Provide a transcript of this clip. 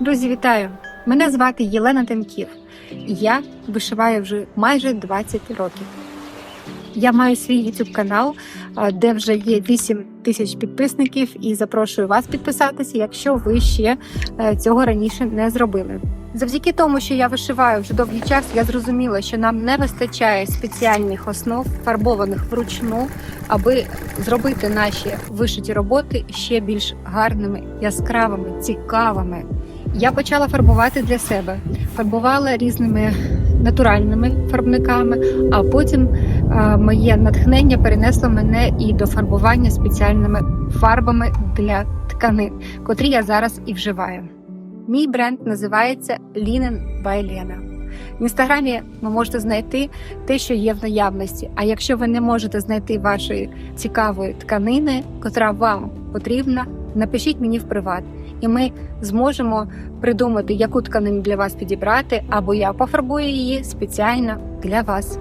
Друзі, вітаю! Мене звати Єлена Темків, і я вишиваю вже майже 20 років. Я маю свій YouTube канал, де вже є 8 тисяч підписників, і запрошую вас підписатися, якщо ви ще е, цього раніше не зробили. Завдяки тому, що я вишиваю вже довгий час, я зрозуміла, що нам не вистачає спеціальних основ, фарбованих вручну, аби зробити наші вишиті роботи ще більш гарними, яскравими, цікавими. Я почала фарбувати для себе, фарбувала різними натуральними фарбниками, а потім е, моє натхнення перенесло мене і до фарбування спеціальними фарбами для тканин, котрі я зараз і вживаю. Мій бренд називається Linen by Lena. В інстаграмі ви можете знайти те, що є в наявності. А якщо ви не можете знайти вашої цікавої тканини, котра вам потрібна, напишіть мені в приват, і ми зможемо придумати, яку тканину для вас підібрати, або я пофарбую її спеціально для вас.